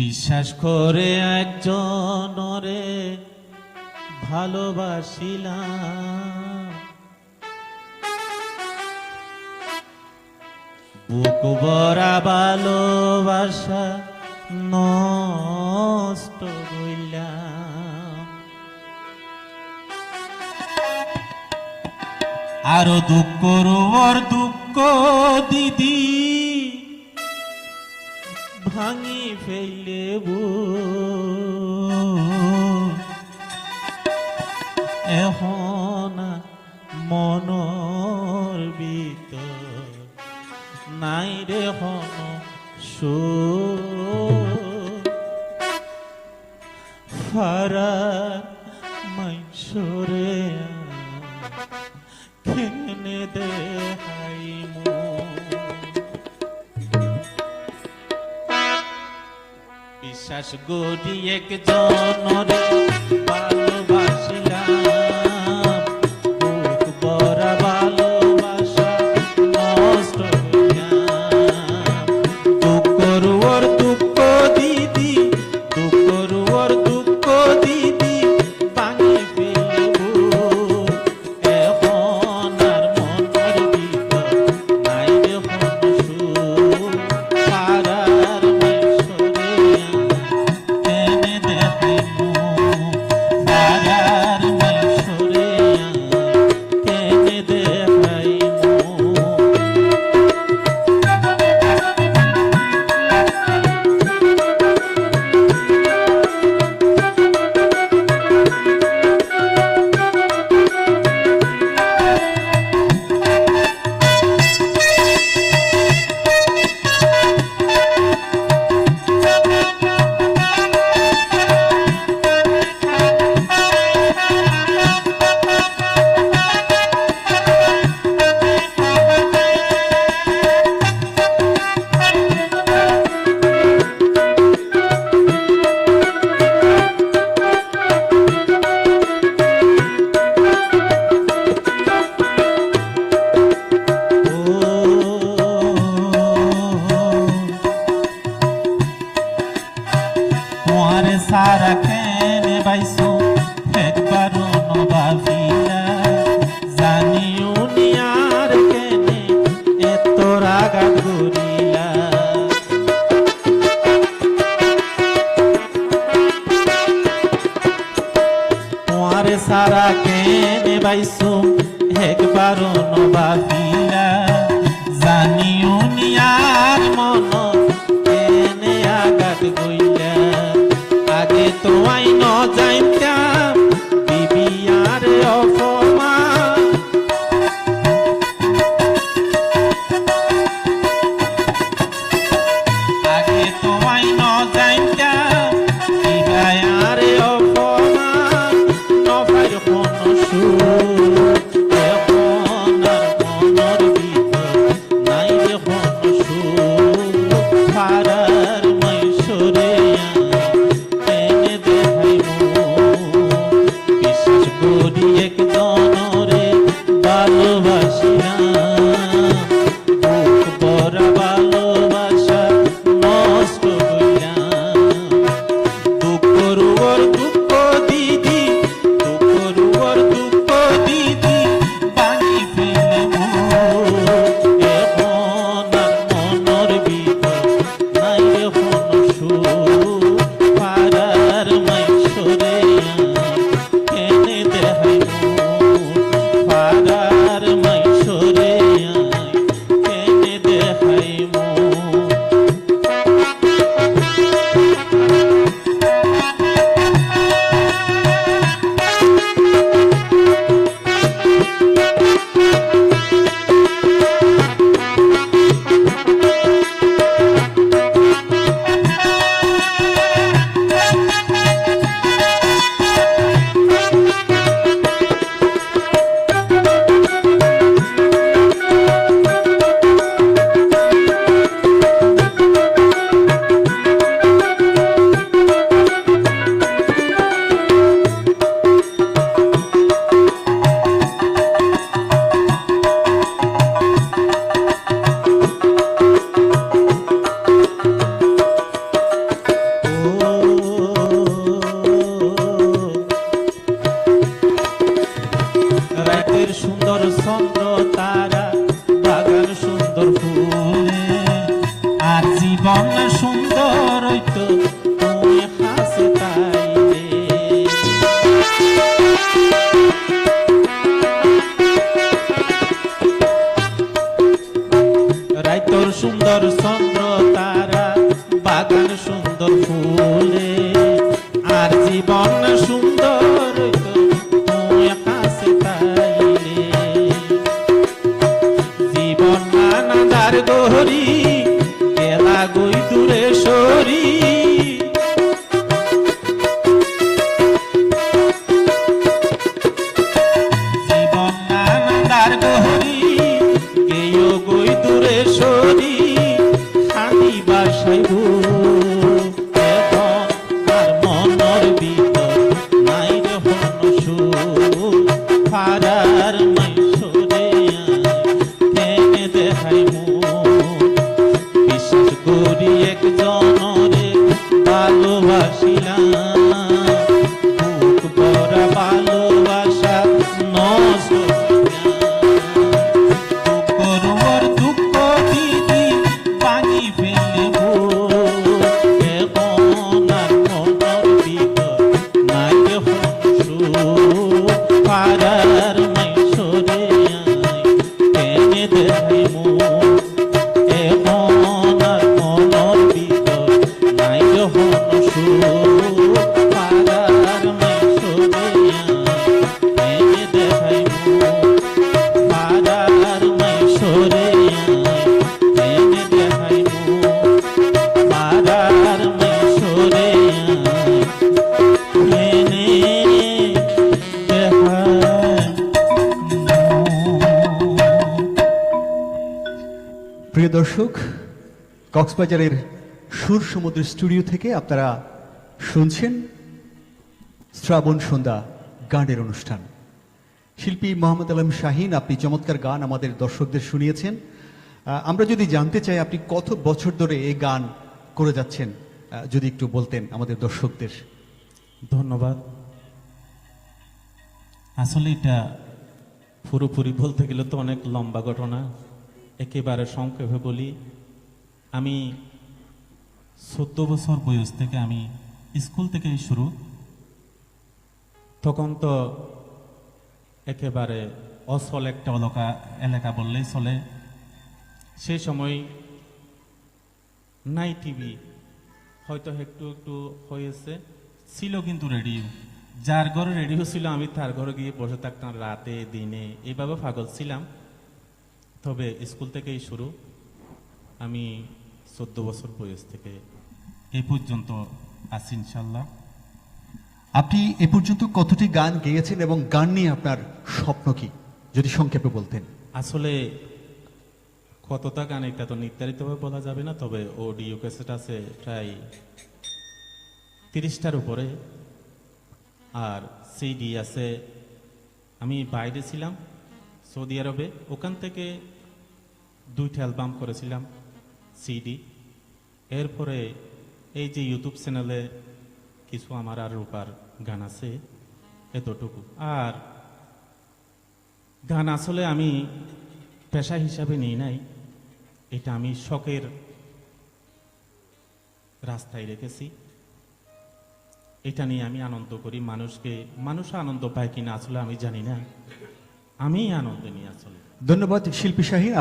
বিশ্বাস করে একজন রে ভালোবাসিলাম। বুক ভালোবাসা নষ্ট হইলাম আরও দুঃখ রোর দুঃখ দিদি। ভাঙি ফেলে এখন মনৰ ভিতৰ নাই ৰে হন ফাৰা মাইছৰে খেনে দেহাই মোৰ বিশ্বাস এক জনরে ভালোবাসিলাম। corazón es un দর্শক, কক্সবাজারের সুর সমুদ্র স্টুডিও থেকে আপনারা শুনছেন শ্রাবণ সন্ধ্যা গানের অনুষ্ঠান। শিল্পী মোহাম্মদ আলম শাহিন, আপনি চমৎকার গান আমাদের দর্শকদের শুনিয়েছেন। আমরা যদি জানতে চাই আপনি কত বছর ধরে এই গান করে যাচ্ছেন যদি একটু বলতেন আমাদের দর্শকদের। ধন্যবাদ। আসলে এটা পুরোপুরি বলতে গেলে তো অনেক লম্বা ঘটনা। একেবারে সংক্ষেপে বলি, আমি চোদ্দ বছর বয়স থেকে আমি স্কুল থেকেই শুরু। তখন তো একেবারে অসল একটা এলাকা এলাকা বললেই চলে। সেই সময় নাই টিভি, হয়তো একটু একটু হয়েছে। ছিল কিন্তু রেডিও। যার ঘরে রেডিও ছিল, আমি তার ঘরে গিয়ে বসে থাকতাম রাতে, দিনে। এইভাবে পাগল ছিলাম। তবে স্কুল থেকেই শুরু। আমি চোদ্দ বছর বয়স থেকে এই পর্যন্ত আছি ইনশাল্লাহ আপনি এ পর্যন্ত কতটি গান গেয়েছেন এবং গান নিয়ে আপনার স্বপ্ন কি? যদি সংক্ষেপে বলতেন। আসলে কতটা গান এটা তো নির্ধারিতভাবে বলা যাবে না, তবে অডিও ক্যাসেট আছে প্রায় তিরিশটার উপরে। আর সিডি আছে। আমি বাইরে ছিলাম সৌদি আরবে। ওখান থেকে দুইটা অ্যালবাম করেছিলাম সিডি এরপরে এই যে ইউটিউব চ্যানেলে কিছু আমার আর রূপার গান আছে, এতটুকু। আর গান আসলে আমি পেশা হিসাবে নিই নাই, এটা আমি শখের রাস্তায় রেখেছি। এটা নিয়ে আমি আনন্দ করি, মানুষকে মানুষ আনন্দ পায় কিনা আসলে আমি জানি না। আমি আনন্দ নিই আসলে। ধন্যবাদ, শিল্পী শাহিন